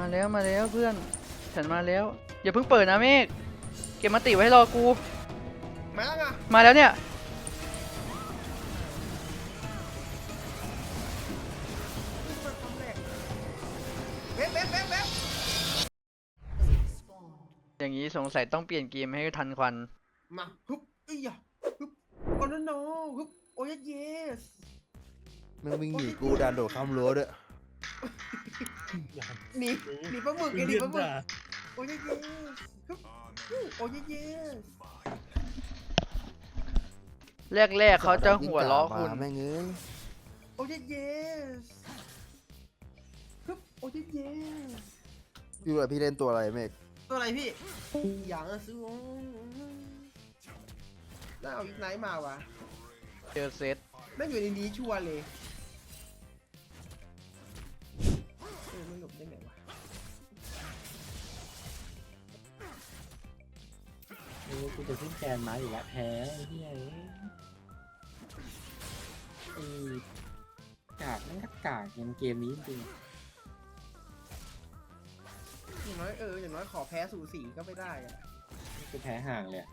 มาแล้วมาแล้วเพื่อนฉันมาแล้ว อย่าเพิ่งเปิดนะเมฆเก็บมาติไว้ให้รอกู มาแล้วไงมาแล้วเนี่ยเว็บเว็บเว็บเว็บอย่างนี้สงสัยต้องเปลี่ยนเกมให้ทันควัน มาฮึบอีหยะฮึบโอ้โนโนฮึบโอ้ยเยสแม่งวิ่งหนีกูดันโดดข้ามรั้วด้วย หนีหนีปลาหมึกไงหนีปลาหมึกโอ้ยเยสฮึบโอ้ยเยสแรกๆเขาจะหัวล้อคุณมาแม่งเอ้ยโอ้ยเยสฮึบโอ้ยเยสพี่ว่าพี่เล่นตัวอะไรเมฆตัวอะไรพี่อย่างอะซื้อน่าเอาอีกไหนมาวะเจอเซตแม่งอยู่ในนี้ชัวร์เลย เออกูจะขึ้นแกนมาอยู่แล้วแพ้ไอ้เหี้ยเอ้ยไอ้กากนั่นก็กากเกมเกมนี้จริงอย่างน้อยเอออย่างน้อยขอแพ้สูสีก็ไม่ได้อะๆกูแพ้ห่างเลยอะ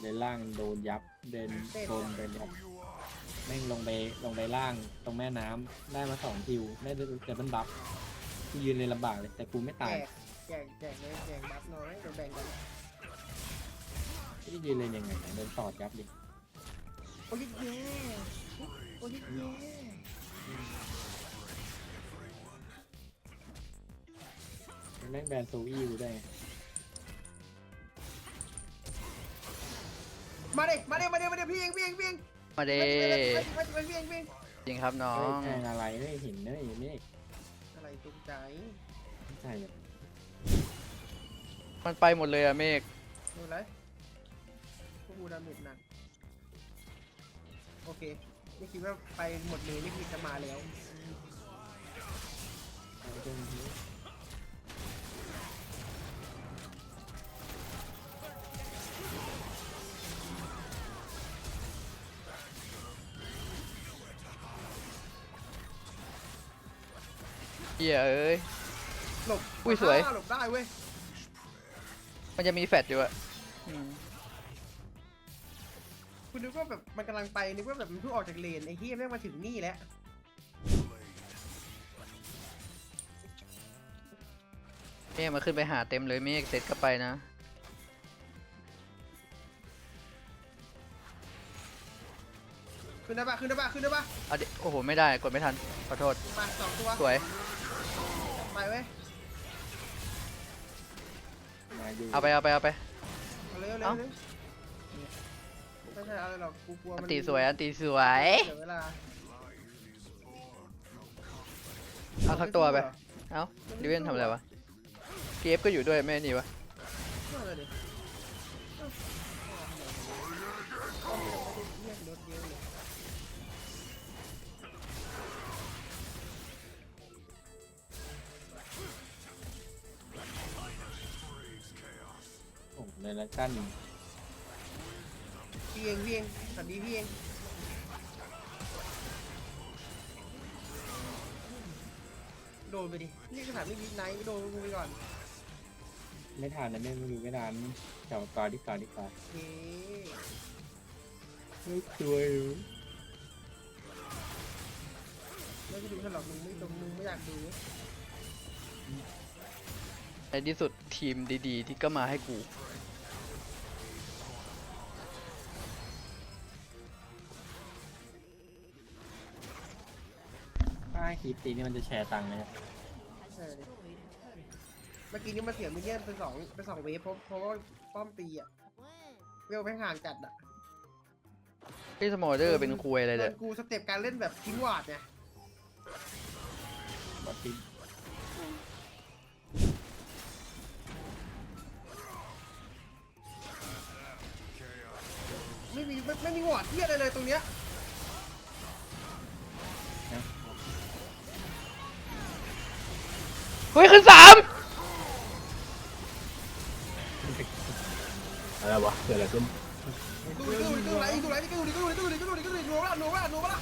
เดินล่างโดนยับ เดินโดนเดินยับแม่งลงไปลงไปล่างตรงแม่น้ำได้มาสองคิวได้เดบันบัฟกูยืนเลยลำบากเลยแต่กูไม่แจตาย กแจกแจกเลยแจกบัฟน้อยเดี๋ยวแบ่งกัน ไม่ได้ยืนเลยยังไงเนี่ยโดนตอดยับดิโอ้ยเย่โอ้ยเย่แม่งแบนโซอี้กูได้ มาเด็กมาเด็กมาเด็กมาเด็กพี่เองพี่เองพี่เองมาเดมาเด็กมาเด็กพี่เองพี่เองจริงครับน้อง แทงอะไรเฮ้ห็นเนยเมฆอะไรตกใจไม่ใช่มันไปหมดเลยอะเมฆดูไร กกูดาเมจหนักโอเค ไม่คิดว่าไปหมดเลยนี่คือจะมาแล้วเอาไปเจอมันทีเหี้ยเอ้ย หลบอุ้ยสวยาหลบได้เว้ย มันจะมีแฟดอยู่อะ คุณนึกว่าแบบมันกำลังไปนึกว่าแบบมันเพิ่งออกจากเลนไอ้เฮียแม่งมาถึงนี่แล้วเมฆมาขึ้นไปหาเต็มเลยเมฆเซตก็ไปนะ ขึ้นได้ปะขึ้นได้ปะขึ้นได้ปะเอาดิโอ้โห ไม่ได้กดไม่ทัน ขอโทษ มาสองตัวสวย ไปเว้ยมาอยู่เอาไปเอาไปเอาไปเอาเร็วเร็เอ้าวเร็ว ไม่ใช่อะไรหรอกกูกลัวอัมันนตีสวยอันตีสวย เสียเวลาเอาสักตัวไป เอ้าดิเวนทำอะไรวะเกฟก็อยู่ด้วยแม่นี่วะเอาเลยดิเอาเรียกรถเยอะเลยโอ้โหในละกัน พี่เองพี่เองสวัสดีพี่เองโดนไปดิ นี่ขนาดไม่มิดไนท์โดนกูไปก่อนไม่ทานนะไม่ไม่รู้ไม่ทานเก่าก่อนดีกว่าดีกว่าโอเคไม่ช่วยรู้ไม่จะดูฉลอกมึงไม่ตรงมึงไม่อยากดูในที่สุดทีมดีๆ ที่ก็มาให้กูาให้คีบตีนี่มันจะแชร์ตังค์เลยครับใช่ดิเมื่อกี้นี้มาเสียมินเนี่ยนเป็นสองเป็นสองเวฟเพราะเพราะว่าป้อมตีอะเวลแม่งห่างจัดอะพี่สมอเดอร์เป็นคุยอะไรโดเด้นกูสเต็ปการเล่นแบบทิ้งหวาดเนี่ยบอสตินไม่มีไม่ไม่มีหวาดเที่ยอะไรเลยตรงเนี้ย เฮ้ยขึ้นสามอะไรวะเกิดอะไรขึ้นดูดูดูไหนดูไหนดูดิดูดิดูดิดูดิดูดิหนูละหนูละหนูละ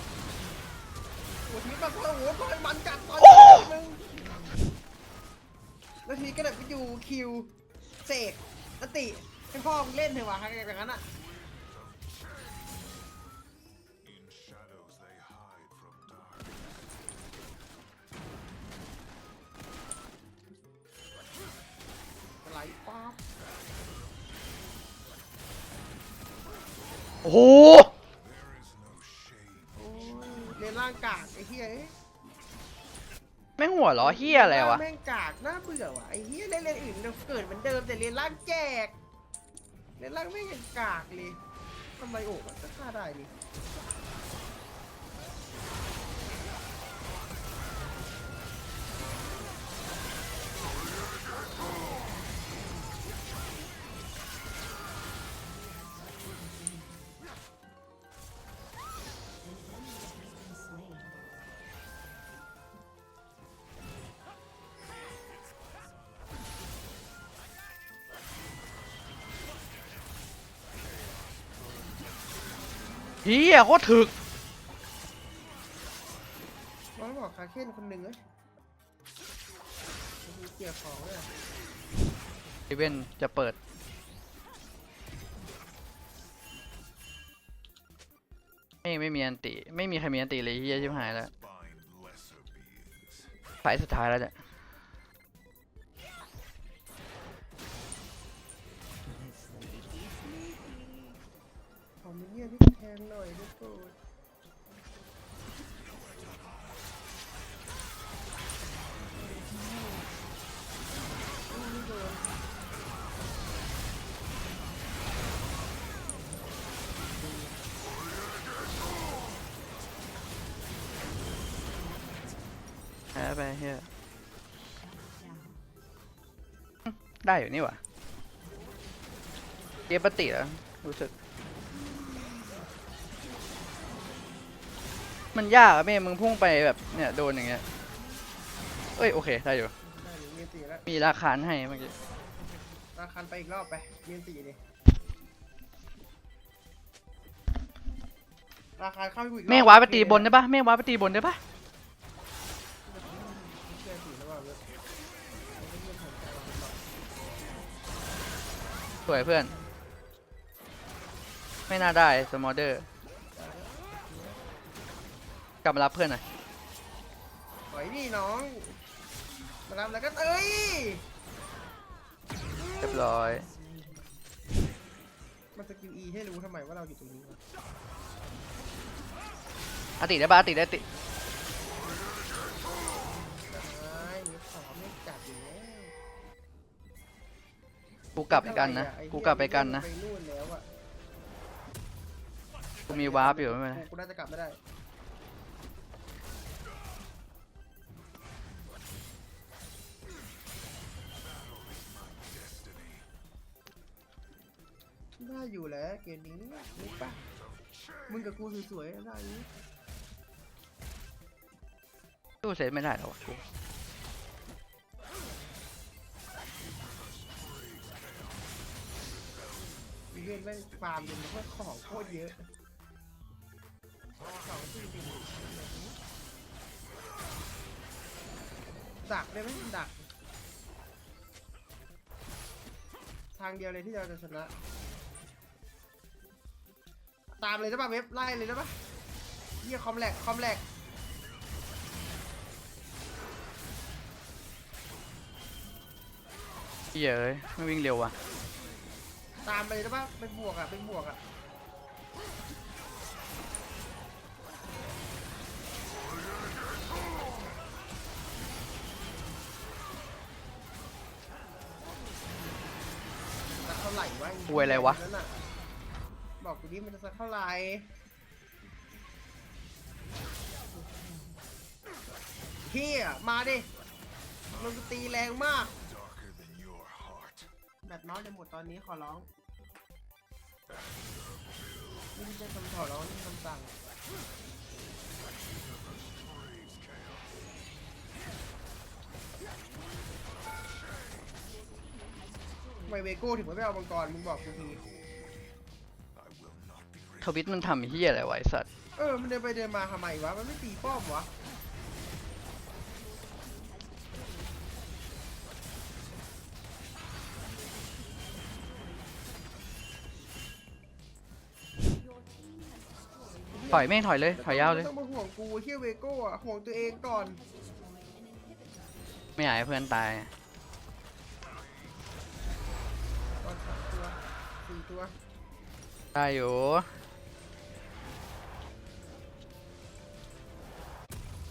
โอ้ชีวิตมันโอ้โหคอยมันกัดตอนนึงแล้วทีก็แบบไปอยู่คิวเสกสติให้พ่อเล่นเถอะวะอย่างนั้นอะ ป๊อปโอ้โห There is no shame. โอ้ยเรียนร่างกากไอ้เหี้ยเอ้ยแม่งหัวล้อเฮียอะไรวะ แม่งกากน่าเบื่อว่ะไอ้เหี้ยเล่นเรียนอื่นเราเกิดเหมือนเดิมแต่เรียนร่างแจกเรียนร่างไม่งยังกากเลยทำไมโอ้มันก็ฆ่าได้นี่ เฮียโคตรถึกน้องบอกคาเคนคนหนึ่งเอ้ยมีเกี่ยวของเนี่ยอีเวนจะเปิด ไม่ไม่มีอันติ ไม่มีใครมีอันติเลยเฮียชิบหายแล้ว Bind lesser beings. สายสุดท้ายแล้วเนี่ย งหน่อยด้วยโปรดไม่โดนแพ้ไปเฮียได้อยู่นี่หว่าเกมปกติแล้วรู้สึก มันยากอะเม่มึงพุ่งไปแบบเนี่ยโดนอย่างเงี้ยเอ้ยโอเคได้อยู่ได้หรือเรียนตีแล้วมีราคาให้เมื่อกี้ราคันไปอีกรอบไปเรียนตีดิราคาเข้าไปอีกรอบเมฆว้าไปตีบนได้ปะเมฆว้าไปตีบนได้ปะเรียนตีแล้วว่าเว้ยสวยเพื่อน ไม่น่าได้สมอเดอร์ กลับมารับเพื่อนหน่อยถอยดิน้อง มารับแล้วก็เอ้ย เรียบร้อย มันสกิลอีให้รู้ทำไมว่าเราอยู่ตรงนี้วะอาติได้ปะอาติได้ติไอ้ขอไม่จัดอยู่แล้วกูกลับไปกันนะอ้เหี้ยกูกลับไปกันนะ ไปนู่นแล้วอะกูมีวาร์ปอยู่ไม่เป็นไรกูกูน่าจะกลับไม่ได้ ได้อยู่แล้วเกมนี้รู้ปะมึงกับกูสวยๆได้อยู่ตู้เซตไม่ได้หรอวะกูมีเล่นแม่งฟาร์มเป็นพวกของโคตรเยอะสองสี่หนึ่งดักได้ไหมดัก ทางเดียวเลยที่เราจะชนะ ตามเลยได้ป่ะเว็บไล่เลยได้ป่ะเยี่ยคอมแหลกคอมแหลกเหี้ยเอ้ยไม่วิ่งเร็วว่ะตามไปเลยได้ป่ะเป็นบวกอะเป็นบวกอะสักเท่าไหร่วะ อวยอะไรวะ นั่นน่ บอกกูดิมันจะสักเท่าไหร่เฮียมาดิมันตีแรงมากแบตน้อยจะหมดตอนนี้ขอร้องนี่ไม่ใช่คำขอร้องนี่คำสั่งไมเวโก้ถึงไม่ไปเอามังกรมึงบอกกูที ทวิตมันทำเฮียอะไรไว้สัตว์เออ มันเดินไปเดินมาทำไมวะ มันไม่ตีป้อมวะ ถอยแม่งถอยเลย ถอยยาวเลยต้องมาห่วงกูเฮียเวโก้อะห่วงตัวเองก่อน ไม่อยากให้เพื่อนตายตามตัวสี่ตัว ได้อยู่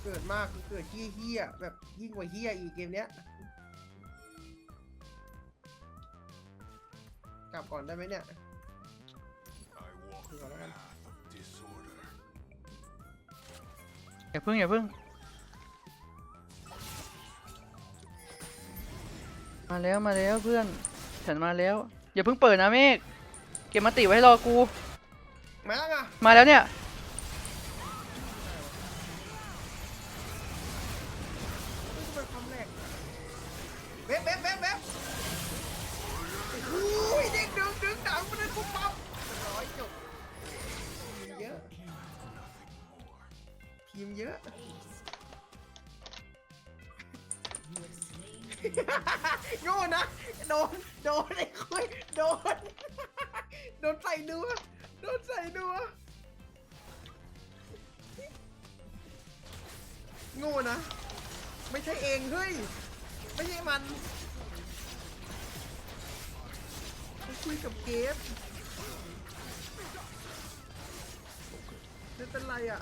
เกิดมากคือเกิดเฮี้ยเฮี้ยๆแบบยิ่งกว่าเฮี้ยอีกเกมเนี้ย กลับก่อนได้ไหมเนี่ย I walk Thì the gọi nó ăn. path of disorder. อย่าพึ่งอย่าพึ่ง มาแล้วมาแล้วเพื่อน ฉันมาแล้ว อย่าเพิ่งเปิดนะเมฆเก็บมาติไว้ให้รอกู มาแล้วไงมาแล้วเนี่ย แรกเว็บเว็บเว็บเว็บโอ้ยเด็กดึงดึงหนังมันเลยปุ๊บปั๊บร้อยจบพิมพ์เยอะพิมพ์เยอะโง่นะ โดน โดนไอ้คุยโดน โดนใส่นัวโดนใส่นัวโง่นะ ไม่ใช่เองเฮ้ย ไม่ใช่มันไปคุยกับเกฟไม่เป็นไรอะ